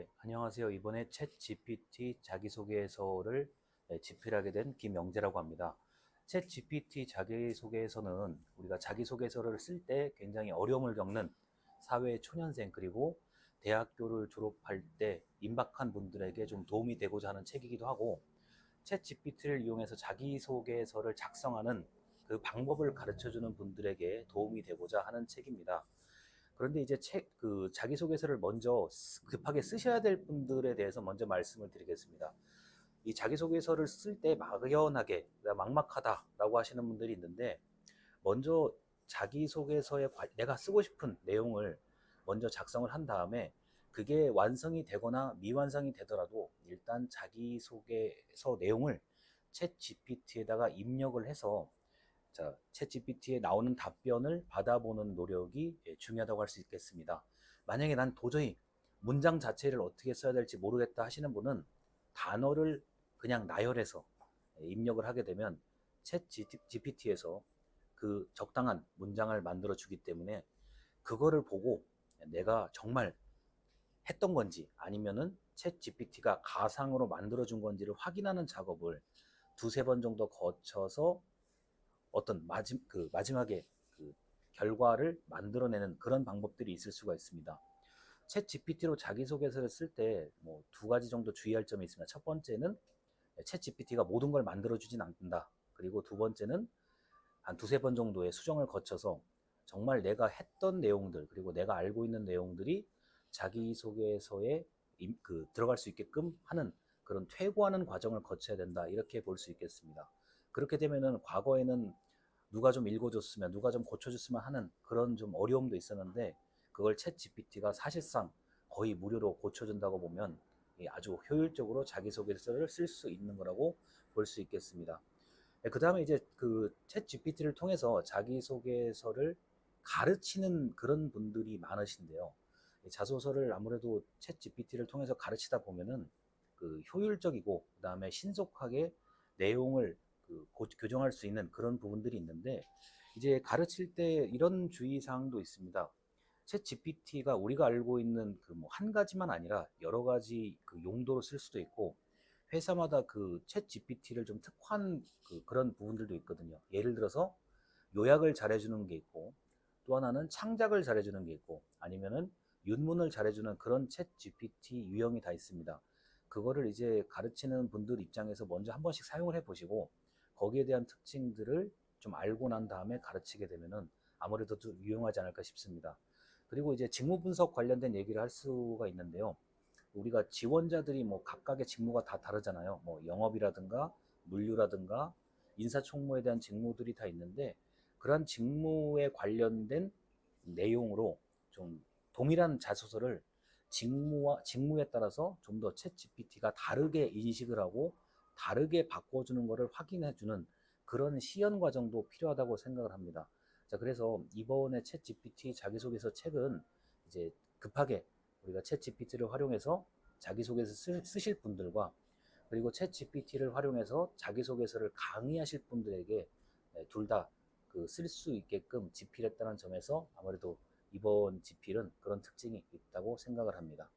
네, 안녕하세요. 이번에 챗 GPT 자기소개서를 네, 집필하게 된 김영재라고 합니다. 챗 GPT 자기소개서는 우리가 자기소개서를 쓸 때 굉장히 어려움을 겪는 사회 초년생 그리고 대학교를 졸업할 때 임박한 분들에게 좀 도움이 되고자 하는 책이기도 하고 챗 GPT를 이용해서 자기소개서를 작성하는 그 방법을 가르쳐 주는 분들에게 도움이 되고자 하는 책입니다. 그런데 이제 책, 그 자기소개서를 먼저 쓰- 급하게 쓰셔야 될 분들에 대해서 먼저 말씀을 드리겠습니다. 이 자기소개서를 쓸 때 막연하게, 막막하다라고 하시는 분들이 있는데, 먼저 자기소개서에 관- 내가 쓰고 싶은 내용을 먼저 작성을 한 다음에, 그게 완성이 되거나 미완성이 되더라도 일단 자기소개서 내용을 챗 GPT에다가 입력을 해서 자, 챗GPT에 나오는 답변을 받아보는 노력이 예, 중요하다고 할 수 있겠습니다. 만약에 난 도저히 문장 자체를 어떻게 써야 될지 모르겠다 하시는 분은 단어를 그냥 나열해서 예, 입력을 하게 되면 챗GPT에서 그 적당한 문장을 만들어 주기 때문에 그거를 보고 내가 정말 했던 건지 아니면은 챗GPT가 가상으로 만들어 준 건지를 확인하는 작업을 두세 번 정도 거쳐서 어떤 마지, 그 마지막에 그 결과를 만들어내는 그런 방법들이 있을 수가 있습니다. 챗 GPT로 자기소개서를 쓸 때 뭐 두 가지 정도 주의할 점이 있습니다. 첫 번째는 챗 GPT가 모든 걸 만들어주진 않는다. 그리고 두 번째는 한 두세 번 정도의 수정을 거쳐서 정말 내가 했던 내용들 그리고 내가 알고 있는 내용들이 자기소개서에 임- 그 들어갈 수 있게끔 하는 그런 퇴고하는 과정을 거쳐야 된다. 이렇게 볼 수 있겠습니다. 그렇게 되면은 과거에는 누가 좀 읽어줬으면 누가 좀 고쳐줬으면 하는 그런 좀 어려움도 있었는데 그걸 챗 GPT가 사실상 거의 무료로 고쳐준다고 보면 이 아주 효율적으로 자기소개서를 쓸 수 있는 거라고 볼 수 있겠습니다. 그 다음에 이제 그 챗 GPT를 통해서 자기소개서를 가르치는 그런 분들이 많으신데요. 이 자소서를 아무래도 챗 GPT를 통해서 가르치다 보면은 그 효율적이고 그 다음에 신속하게 내용을 그 고- 교정할 수 있는 그런 부분들이 있는데 이제 가르칠 때 이런 주의 사항도 있습니다. 챗 GPT가 우리가 알고 있는 그 뭐 한 가지만 아니라 여러 가지 그 용도로 쓸 수도 있고 회사마다 그 챗 GPT를 좀 특화한 그 그런 부분들도 있거든요. 예를 들어서 요약을 잘해주는 게 있고 또 하나는 창작을 잘해주는 게 있고 아니면은 윤문을 잘해주는 그런 챗 GPT 유형이 다 있습니다. 그거를 이제 가르치는 분들 입장에서 먼저 한 번씩 사용을 해 보시고 거기에 대한 특징들을 좀 알고 난 다음에 가르치게 되면은 아무래도 좀 유용하지 않을까 싶습니다. 그리고 이제 직무 분석 관련된 얘기를 할 수가 있는데요. 우리가 지원자들이 뭐 각각의 직무가 다 다르잖아요. 뭐 영업이라든가 물류라든가 인사총무에 대한 직무들이 다 있는데 그러한 직무에 관련된 내용으로 좀 동일한 자소서를 직무와 직무에 따라서 좀 더 챗 GPT가 다르게 인식을 하고 다르게 바꿔주는 것을 확인해주는 그런 시연 과정도 필요하다고 생각을 합니다. 자, 그래서 이번에 챗 GPT 자기소개서 책은 이제 급하게 우리가 챗 GPT를 활용해서 자기소개서 쓰, 쓰실 분들과 그리고 챗 GPT를 활용해서 자기소개서를 강의하실 분들에게 네, 둘다 그 쓸 수 있게끔 집필했다는 점에서 아무래도 이번 집필은 그런 특징이 있다고 생각을 합니다.